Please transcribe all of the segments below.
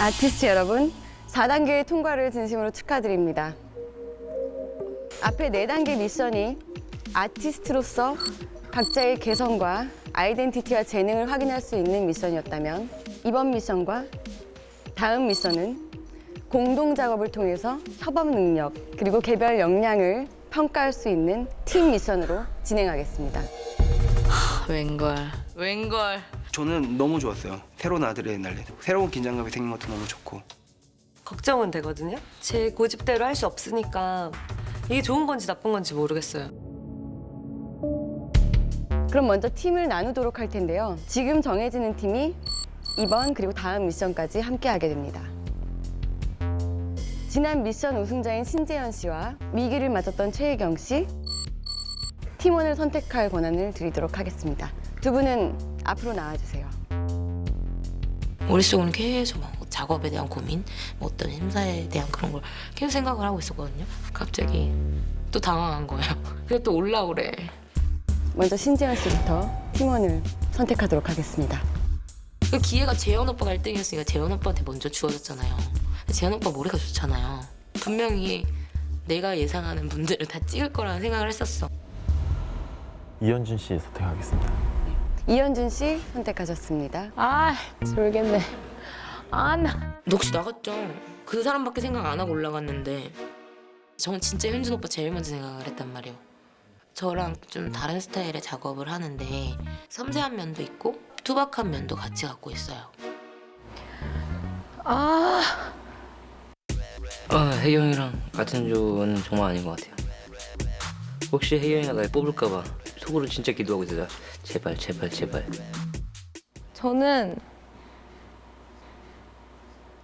아티스트 여러분, 4단계의 통과를 진심으로 축하드립니다. 앞에 4단계 미션이 아티스트로서 각자의 개성과 아이덴티티와 재능을 확인할 수 있는 미션이었다면 이번 미션과 다음 미션은 공동 작업을 통해서 협업 능력 그리고 개별 역량을 평가할 수 있는 팀 미션으로 진행하겠습니다. 웬걸 웬걸 저는 너무 좋았어요. 새로운 아드레날린, 새로운 긴장감이 생긴 것도 너무 좋고. 걱정은 되거든요. 제 고집대로 할 수 없으니까 이게 좋은 건지 나쁜 건지 모르겠어요. 그럼 먼저 팀을 나누도록 할 텐데요. 지금 정해지는 팀이 이번 그리고 다음 미션까지 함께 하게 됩니다. 지난 미션 우승자인 신재현 씨와 위기를 맞았던 최혜경 씨 팀원을 선택할 권한을 드리도록 하겠습니다. 두 분은 앞으로 나와주세요. 머릿속으로는 계속 막 작업에 대한 고민 뭐 어떤 심사에 대한 그런 걸 계속 생각을 하고 있었거든요 갑자기 또 당황한 거예요 근데 또 올라오래 먼저 신재현 씨부터 팀원을 선택하도록 하겠습니다. 그 기회가 재현 오빠가 1등이었으니까 재현 오빠한테 먼저 주어졌잖아요 재현 오빠 머리가 좋잖아요 분명히 내가 예상하는 분들을 다 찍을 거라는 생각을 했었어 이현준 씨 선택하겠습니다. 이현준 씨 선택하셨습니다. 아, 모르겠네. 아, 나. 너 혹시 나갔죠? 그 사람밖에 생각 안 하고 올라갔는데 저는 진짜 현준 오빠 제일 먼저 생각을 했단 말이에요. 저랑 좀 다른 스타일의 작업을 하는데 섬세한 면도 있고 투박한 면도 같이 갖고 있어요. 아, 아, 혜경이랑 같은 조는 정말 아닌 것 같아요. 혹시 혜경이가 날 뽑을까봐 속으로 진짜 기도하고 있어요. 제발, 제발, 제발. 저는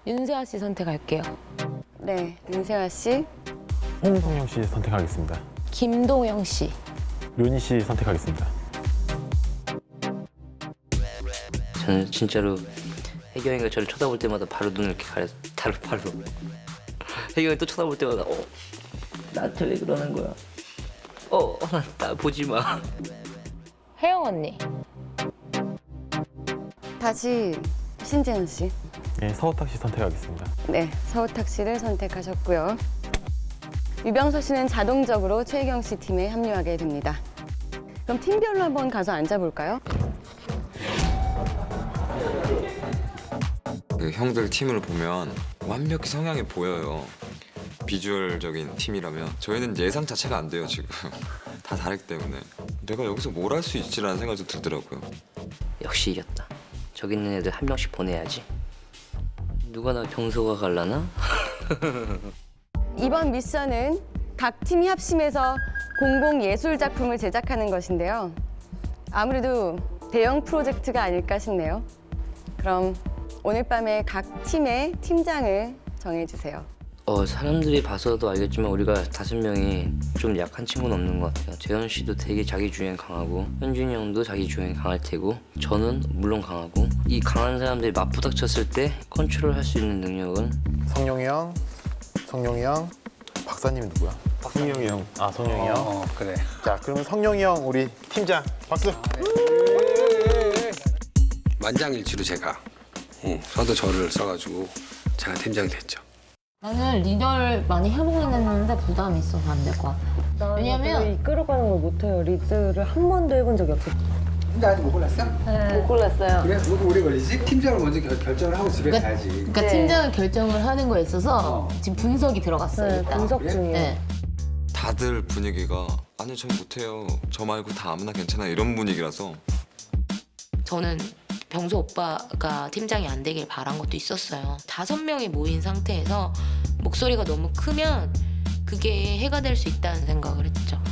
윤세아 씨 선택할게요. 네, 윤세아 씨, 홍성영 씨 선택하겠습니다. 김동영 씨. 류니 씨 선택하겠습니다. 저는 진짜로 혜경이가 저를 쳐다볼 때마다 바로 눈을 이렇게 가려, 바로, 바로. 혜경이 또 쳐다볼 때마다, 어, 나한테 왜 그러는 거야? 어, 나 보지 마. 혜영 언니. 다시 신재현 씨. 네, 서우탁 씨 선택하겠습니다. 네, 서우탁 씨를 선택하셨고요. 유병서 씨는 자동적으로 최혜경 씨 팀에 합류하게 됩니다. 그럼 팀별로 한번 가서 앉아볼까요? 그 형들 팀을 보면 완벽히 성향이 보여요. 비주얼적인 팀이라면 저희는 예상 자체가 안 돼요 지금 다 다르기 때문에 내가 여기서 뭘 할 수 있지라는 생각이 좀 들더라고요. 역시 이겼다. 저기 있는 애들 한 명씩 보내야지. 누가 나 병소가 갈라나? 이번 미션은 각 팀이 합심해서 공공 예술 작품을 제작하는 것인데요. 아무래도 대형 프로젝트가 아닐까 싶네요. 그럼 오늘 밤에 각 팀의 팀장을 정해주세요. 어 사람들이 봐서도 알겠지만 우리가 다섯 명이 좀 약한 친구는 없는 것 같아요. 재현 씨도 되게 자기 주행 강하고 현준이 형도 자기 주행 강할 테고 저는 물론 강하고 이 강한 사람들이 맞부닥쳤을 때 컨트롤할 수 있는 능력은 성룡이 형, 성룡이 형, 박사님이 누구야? 성룡이 형. 아, 성룡이 형? 그래. 자, 그러면 성룡이 형 우리 팀장 박수. 만장일치로 제가 응, 저도 저를 써가지고 제가 팀장이 됐죠. 나는 리더를 많이 해보긴 했는데 부담이 있어서 안될것 같아. 왜냐면 이끌어가는 걸 못해요. 리드를 한 번도 해본 적이 없어요. 근데 아직 못 골랐어? 못 골랐어요. 그래? 뭐 오래 걸리지? 팀장을 먼저 결, 결정을 하고 집에 그러니까- 가야지. 그러니까 팀장을 결정을 하는 거에 있어서 지금 분석이 들어갔어요. 일단. 분석 중이에요. 네. 다들 분위기가 아니 저 못해요. 저 말고 다 아무나 괜찮아 이런 분위기라서 저는 병수 오빠가 팀장이 안 되길 바란 것도 있었어요. 다섯 명이 모인 상태에서 목소리가 너무 크면 그게 해가 될 수 있다는 생각을 했죠.